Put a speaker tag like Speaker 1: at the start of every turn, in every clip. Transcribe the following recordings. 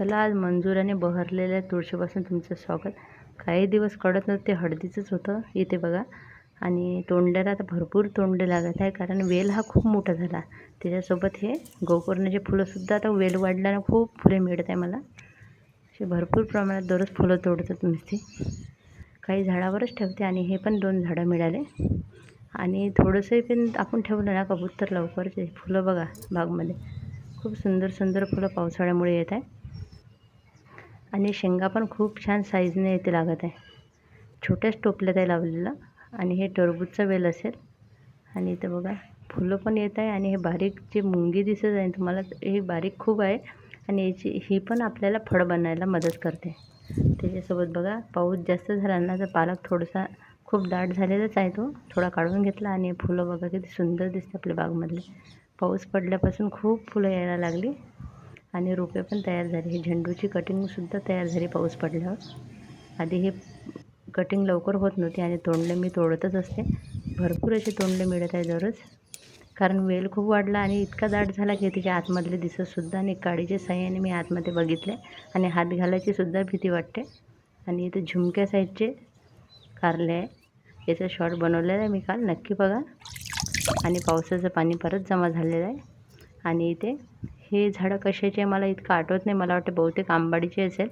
Speaker 1: चला आज मंजुराने बहरलेल्या तुळशीपासून तुमचं स्वागत. काही दिवस कळत नव्हतं ते हळदीचंच होतं. इथे बघा. आणि तोंडाला आता भरपूर तोंडे लागत आहे कारण वेल हा खूप मोठा झाला. त्याच्यासोबत हे गोकर्णाचे फुलंसुद्धा आता वेल वाढल्यानं खूप फुले मिळत आहे मला. असे भरपूर प्रमाणात दररोज फुलं तोडतात नुसती. काही झाडावरच ठेवते आणि हे पण दोन झाडं मिळाले. आणि थोडंसं पण आपण ठेवलं ना कबूतर लवकरचे. फुलं बघा बागमध्ये. खूप सुंदर सुंदर फुलं पावसाळ्यामुळे येत आहे. आणि शेंगा पण खूप छान साईजने इथे लागत आहे. छोट्याच टोपल्यात आहे लावलेलं. आणि हे टरबूजचा वेल असेल. आणि इथं बघा फुलं पण येत आहे आणि हे बारीक जे मुंगी दिसत आहे तुम्हाला हे बारीक खूप आहे. आणि याची ही पण आपल्याला फळ बनायला मदत करते. त्याच्यासोबत बघा पाऊस जास्त झाला ना तर पालक थोडासा खूप दाट झालेलाच आहे तो. थोडा काढून घेतला आणि फुलं बघा किती सुंदर दिसते आपल्या बागमधले. पाऊस पडल्यापासून खूप फुलं यायला लागली. आणि रोपे पण तयार झाली. हे झेंडूची कटिंगसुद्धा तयार झाली. पाऊस पडल्यावर. आधी हे कटिंग लवकर होत नव्हती आणि तोंडले मी तोडतच असते. भरपूर असे तोंडले मिळत आहे दररोज. कारण वेल खूप वाढला आणि इतका दाट झाला की त्याच्या आतमधले दिसतसुद्धा आणि काडीच्या साह्याने मी आतमध्ये बघितले आणि हात घालायचीसुद्धा भीती वाटते. आणि इथे झुमक्या साईजचे कारले आहे. याचं शॉर्ट बनवलेलं आहे मी काल. नक्की बघा. आणि पावसाचं पाणी परत जमा झालेलं आहे. आणि इथे हे झाडं कशाचे मला इतकं आठवत नाही. मला वाटतं बहुतेक आंबाडीचे असेल.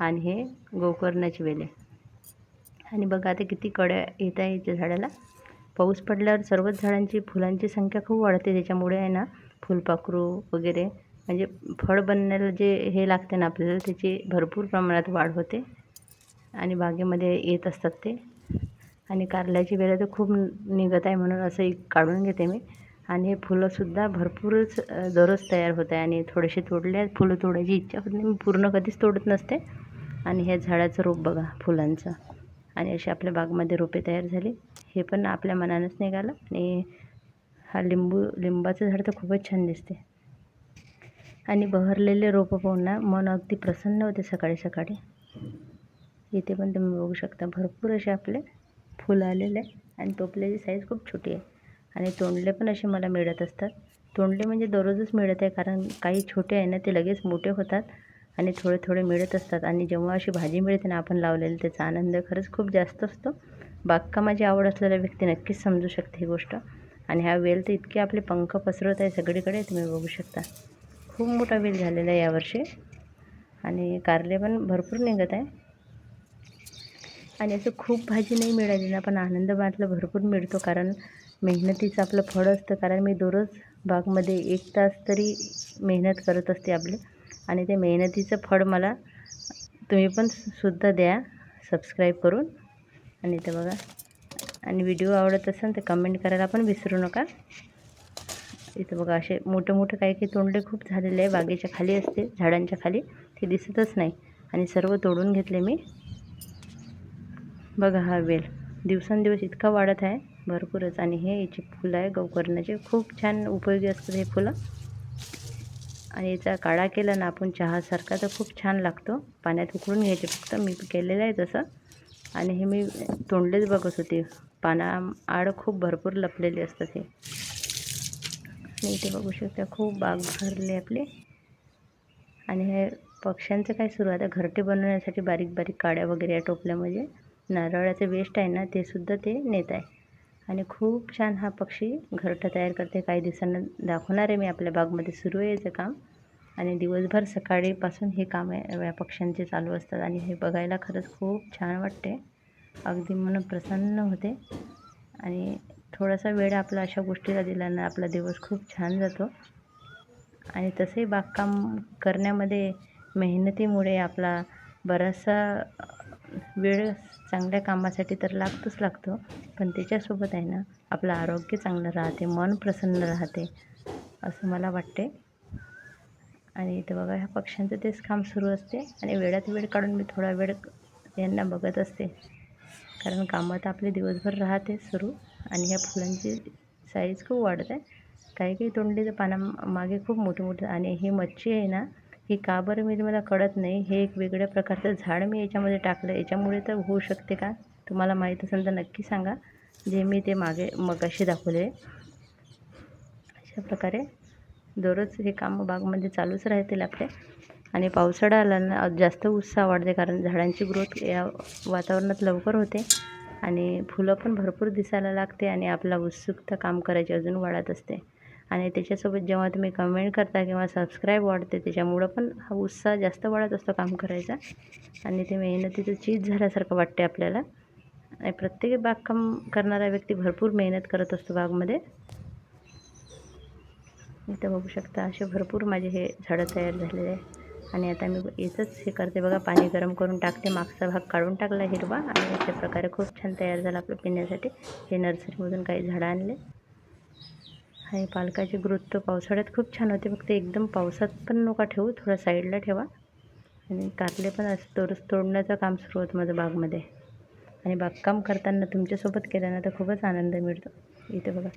Speaker 1: आणि हे गोकर्णाची वेल आहे. आणि बघा आता किती कड्या येत आहे याच्या झाडाला. पाऊस पडल्यावर सर्वच झाडांची फुलांची संख्या खूप वाढते. त्याच्यामुळे आहे ना फुलपाखरू वगैरे म्हणजे फळ बनण्याला जे हे लागते ना आपल्याला त्याची भरपूर प्रमाणात वाढ होते. आणि बागेमध्ये येत असतात ते. आणि कारल्याची वेलं तर खूप निघत आहे म्हणून असं एक काढून घेते मी. आणि हे फुलंसुद्धा भरपूरच दररोज तयार होत आहे. आणि थोडेसे तोडले फुलं तोडायची इच्छा होत नाही. मी पूर्ण कधीच तोडत नसते. आणि हे झाडाचं रोप बघा फुलांचं. आणि असे आपल्या बागमध्ये रोपे तयार झाली. हे पण आपल्या मनानंच निघालं. आणि हा लिंबू लिंबाचं झाड तर खूपच छान दिसते. आणि बहरलेले रोपं पाहून ना मन अगदी प्रसन्न होते सकाळी सकाळी. इथे पण तुम्ही बघू शकता भरपूर असे आपले फुलं आलेले आहे आणि टोपल्याची साईज खूप छोटी आहे. आणि तोंडले पण असे मला मिळत असतात. तोंडले म्हणजे दररोजच मिळत आहे कारण काही छोटे आहे ना ते लगेच मोठे होतात आणि थोडे थोडे मिळत असतात. आणि जेव्हा अशी भाजी मिळते ना आपण लावलेली त्याचा आनंद खरंच खूप जास्त असतो. बागकामाची आवड असलेल्या व्यक्ती नक्कीच समजू शकते ही गोष्ट. आणि हा वेल तर इतके आपले पंख पसरवत आहे सगळीकडे तुम्ही बघू शकता. खूप मोठा वेल झालेला आहे यावर्षी. आणि कारले पण भरपूर निघत आहे. आणि असं खूप भाजी नाही मिळाली ना पण आनंद मातला भरपूर मिळतो कारण मेहनतीचं आपलं फळ असतं कारण मी दररोज बागमध्ये एक तास तरी मेहनत करत असते आपले. आणि ते मेहनतीचं फळ मला तुम्ही पण सुद्धा द्या सबस्क्राईब करून. आणि इथं बघा. आणि व्हिडिओ आवडत असेल तर कमेंट करायला पण विसरू नका. इथं बघा असे मोठं मोठं काही काही तोंडले खूप झालेले आहे. बागेच्या खाली असते झाडांच्या खाली. ते दिसतच नाही. आणि सर्व तोडून घेतले मी. बघा हा वेल. दिवसेंदिवस इतका वाढत आहे. भरपूरच. आणि हे याची फुलं आहे गौकर्णाचे खूप छान उपयोगी असतात हे फुलं. आणि याचा काढा केला ना आपण चहासारखा तर खूप छान लागतो. पाण्यात उकळून घ्यायचे फक्त. मी केलेलं आहे तसं. आणि हे मी तोंडलेच बघत होते. पाना आड खूप भरपूर लपलेली असतात हे. आणि इथे बघू शकता खूप बाग भरली आपली. आणि हे पक्ष्यांचं काय सुरू आहे? आता घरटे बनवण्यासाठी बारीक बारीक काड्या वगैरे या टोपल्यामध्ये. नारळाचं वेस्ट आहे ना ते सुद्धा ते नेत आहे. आणि खूप छान हा पक्षी घरटं तयार करते. काही दिवसांना दाखवणार आहे मी आपल्या बागमध्ये सुरू आहे याचं काम. आणि दिवसभर सकाळीपासून हे काम या पक्ष्यांचे चालू असतात. आणि हे बघायला खरंच खूप छान वाटते. अगदी मन प्रसन्न होते. आणि थोडासा वेळ आपला अशा गोष्टीला दिल्यानं आपला दिवस खूप छान जातो. आणि तसंही बागकाम करण्यामध्ये मेहनतीमुळे आपला बराचसा वेळ चांगल्या कामासाठी तर लागतोच लागतो पण त्याच्यासोबत आहे ना आपलं आरोग्य चांगलं राहते मन प्रसन्न राहते असं मला वाटते. आणि इथं बघा ह्या पक्ष्यांचं तेच काम सुरू असते आणि वेळात वेळ काढून मी थोडा वेळ यांना बघत असते. कारण कामं तर आपले दिवसभर राहते सुरू आणि ह्या फुलांची साईज खूप वाढत आहे. काही काही तोंडलीचं पाना मागे खूप मोठे मोठे आणि ही मच्छी आहे ना हे का बरं मी मला कळत नाही? हे एक वेगळ्या प्रकारचं झाड मी याच्यामध्ये टाकलं. याच्यामुळे तर होऊ शकते का? तुम्हाला माहीत असेल तर नक्की सांगा. जे मी ते मागे मगाशी दाखवले. अशा प्रकारे दररोज हे काम बागमध्ये चालूच राहतील आपले. आणि पावसाळा आला ना जास्त उत्साह वाढते कारण झाडांची ग्रोथ या वातावरणात लवकर होते. आणि फुलं पण भरपूर दिसायला लागते आणि आपला उत्सुकता काम करायची अजून वाढत असते. आणि त्याच्यासोबत जेव्हा तुम्ही कमेंट करता किंवा सबस्क्राईब वाढते त्याच्यामुळं पण हा उत्साह जास्त वाढत असतो काम करायचा. आणि ते मेहनतीचं चीज झाल्यासारखं वाटते आपल्याला. आणि प्रत्येक बागकाम करणारा व्यक्ती भरपूर मेहनत करत असतो बागमध्ये. इथं बघू शकता असे भरपूर माझे हे झाडं तयार झालेले आहे. आणि आता मी याचंच हे करते बघा पाणी गरम करून टाकते. मागचा भाग काढून टाकला हिरवा आणि अशा प्रकारे खूप छान तयार झाला आपलं पिण्यासाठी. हे नर्सरीमधून काही झाडं आणले. आणि पालकाची ग्रोथ तर पावसाळ्यात खूप छान होते. फक्त एकदम पावसात पण नका ठेवू थोडा साईडला ठेवा. आणि कारले पण असं तोरस तोडण्याचं काम सुरू होतं माझं बागमध्ये. आणि बागकाम करताना तुमच्यासोबत केल्यानं तर खूपच आनंद मिळतो. इथे बघा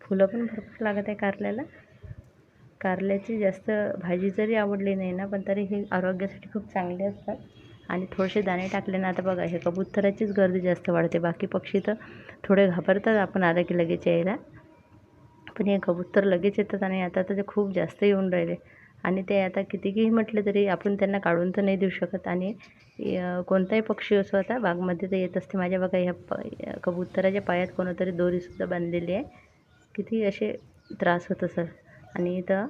Speaker 1: फुलं पण भरपूर लागत आहे कारल्याला. कारल्याची जास्त भाजी जरी आवडली नाही ना पण तरी हे आरोग्यासाठी खूप चांगले असतात. आणि थोडेसे दाणे टाकले ना आता बघा हे कबुतराचीच गर्दी जास्त वाढते. बाकी पक्षी तर थोडे घाबरतात आपण आलं की लगेच यायला. पण हे कबूतर लगेच येतात आणि आता तर ते खूप जास्त येऊन राहिले. आणि ते आता कितीही म्हटलं तरी आपण त्यांना काढून तर नाही देऊ शकत. आणि कोणताही पक्षी असो आता बागमध्ये तर येत असते. माझ्या बघा ह्या प कबुतराच्या पायात कोणतरी दोरीसुद्धा बांधलेली आहे. किती असे त्रास होत असेल. आणि इथं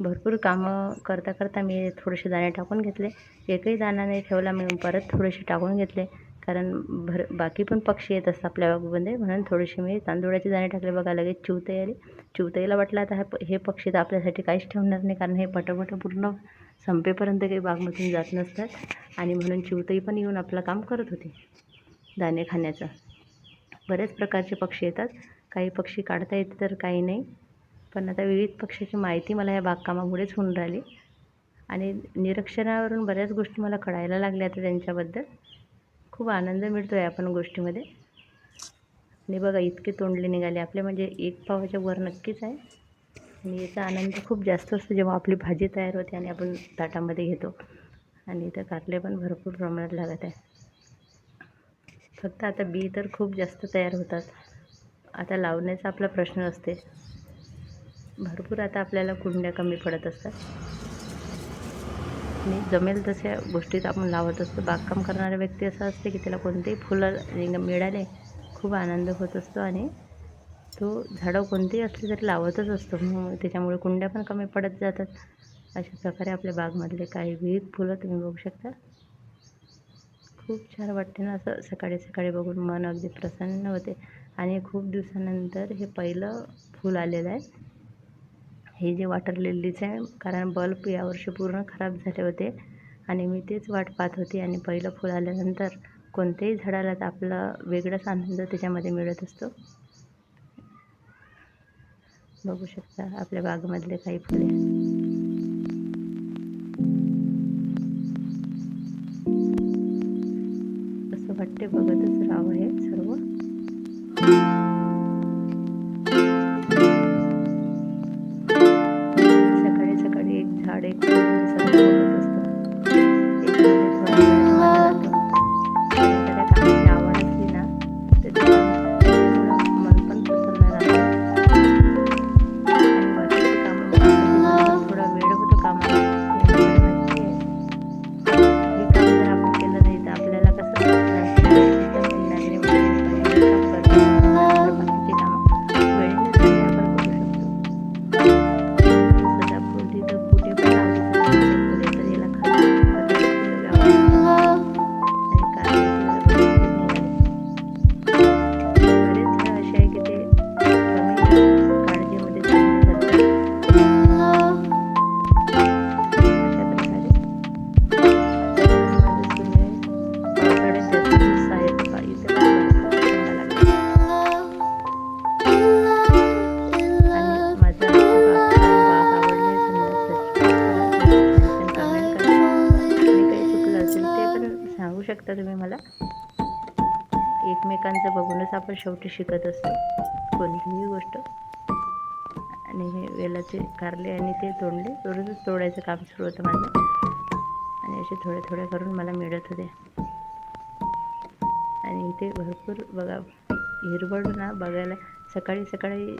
Speaker 1: भरपूर कामं करता करता मी थोडेसे दाणे टाकून घेतले. एकही दाणा नाही ठेवला मी परत थोडेसे टाकून घेतले. कारण भर बाकी पण पक्षी येत असतात आपल्या बागेमध्ये. म्हणून थोडीशी मी तांदुळाची दाणे टाकले बघा लगेच चिवताई आली चिवताईला वाटलं आता हे प हे पक्षी तर आपल्यासाठी काहीच ठेवणार नाही कारण हे पटपट पूर्ण संपेपर्यंत काही बागमधून जात नसतात. आणि म्हणून चिवताई पण येऊन आपलं काम करत होती दाणे खाण्याचं. बऱ्याच प्रकारचे पक्षी येतात. काही पक्षी काढता येते तर काही नाही. पण आता विविध पक्षाची माहिती मला या बागकामामुळेच होऊन राहिली. आणि निरीक्षणावरून बऱ्याच गोष्टी मला कळायला लागल्या आता त्यांच्याबद्दल. खूप आनंद मिळतो आहे आपण गोष्टीमध्ये. आणि बघा इतके तोंडले निघाले. आपले म्हणजे एक पावाच्या वर नक्कीच आहे. आणि याचा आनंद खूप जास्त असतो जेव्हा आपली भाजी तयार होते आणि आपण ताटामध्ये घेतो. आणि इथं कारले पण भरपूर प्रमाणात लागत आहे. फक्त आता बी तर खूप जास्त तयार होतात. आता लावण्याचा आपला प्रश्न असते. भरपूर आता आपल्याला कुंड्या कमी पडत असतात. आणि जमेल तशा गोष्टीत आपण लावत असतो. बागकाम करणारा व्यक्ती असा असते की त्याला कोणतेही फुलं मिळाले खूप आनंद होत असतो आणि तो झाडं कोणतेही असले तरी लावतच असतो. मग त्याच्यामुळे कुंड्या पण कमी पडत जातात. अशा प्रकारे आपल्या बागमधले काही विविध फुलं तुम्ही बघू शकता. खूप छान वाटते ना असं सकाळी सकाळी बघून मन अगदी प्रसन्न होते. आणि खूप दिवसानंतर हे पहिलं फूल आलेलं आहे. हे जे वॉटर लिलीचं आहे कारण बल्ब यावर्षी पूर्ण खराब झाले होते. आणि मी तेच वाट पाहत होती आणि पहिलं फूल आल्यानंतर कोणत्याही झाडाला तर आपला वेगळाच आनंद त्याच्यामध्ये मिळत असतो. बघू शकता आपल्या बागेमधले काही फुले. असं वाटते बघतच राहावं हे सर्व. शकता तुम्ही मला? एकमेकांचं बघूनच आपण शेवटी शिकत असतो. कोणतीही गोष्ट. आणि हे वेलाचे कारले आणि ते तोडले थोडंसंच तोडायचं काम सुरू होतं माझं. आणि असे थोडे थोडे करून मला मिळत होते. आणि इथे भरपूर बघा हिरवळ ना बघायला सकाळी सकाळी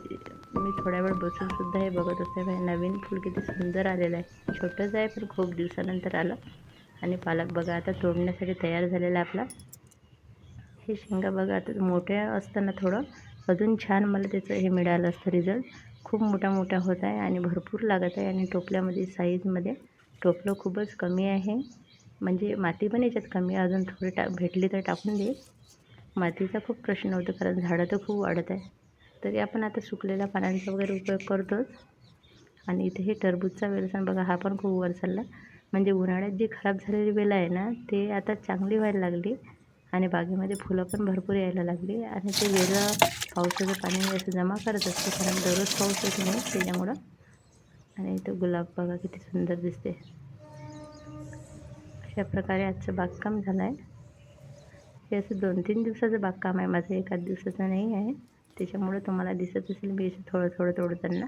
Speaker 1: मी थोड्या वेळ बसून सुद्धा हे बघत असते. नवीन फूल किती सुंदर आलेलं आहे. छोटंच आहे पण खूप दिवसानंतर आलं. आणि पालक बघा आता तोडण्यासाठी तयार झालेला आहे आपला. हे शेंगा बघा आता मोठ्या असताना थोडं अजून छान मला त्याचं हे मिळालं असतं रिझल्ट खूप मोठा मोठा होत आहे आणि भरपूर लागत आहे आणि टोपल्यामध्ये साईजमध्ये टोपलं खूपच कमी आहे. म्हणजे माती पण याच्यात कमी आहे. अजून थोडी टा भेटली तर टाकून दे. मातीचा खूप प्रश्न होतो कारण झाडं तर खूप वाढत आहे. तरी आपण आता सुकलेल्या पानांचा वगैरे उपयोग करतोच. आणि इथे हे टरबूजचा वेलसण बघा हा पण खूप वर चालला. म्हणजे उन्हाळ्यात जी खराब झालेली वेल आहे ना ते आता चांगली व्हायला लागली आणि बागेमध्ये फुलं पण भरपूर यायला लागली आणि ते वेलं पावसाचं पाणी असं जमा करत असते कारण दररोज पाऊस येत नाही त्याच्यामुळं. आणि तो गुलाब बघा किती सुंदर दिसते. अशा प्रकारे आजचं बागकाम झालं आहे हे असं दोन तीन दिवसाचं बागकाम आहे माझं एकाच दिवसाचं नाही आहे. त्याच्यामुळं तुम्हाला दिसत असेल मी असं थोडं थोडं तोडताना.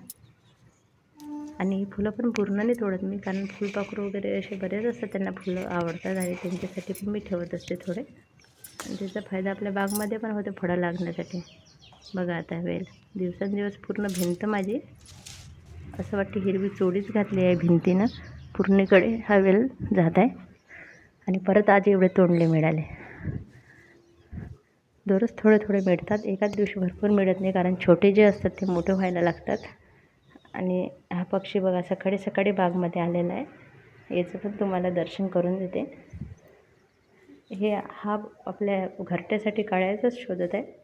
Speaker 1: आणि फुलं पण पूर्ण नाही तोडत मी कारण फुलपाखरू वगैरे असे बरेच असतात त्यांना फुलं आवडतात आणि त्यांच्यासाठी पण मी ठेवत असते थोडे. आणि त्याचा फायदा आपल्या बागमध्ये पण होतो फळं लागण्यासाठी. बघा आता वेल दिवसेंदिवस पूर्ण भिंत माझी. असं वाटतं हिरवी चोडीच घातली आहे भिंतीनं. पूर्णीकडे हा वेल जात आहे. आणि परत आज एवढे तोंडले मिळाले. दररोज थोडे थोडे मिळतात एकाच दिवशी भरपूर मिळत नाही कारण छोटे जे असतात ते मोठे व्हायला लागतात. आणि हा पक्षी बघा सकाळी सकाळी बागमध्ये आलेला आहे. याचं पण तुम्हाला दर्शन करून देते. हे हा आपल्या घरट्यासाठी काढायचंच शोधत आहे.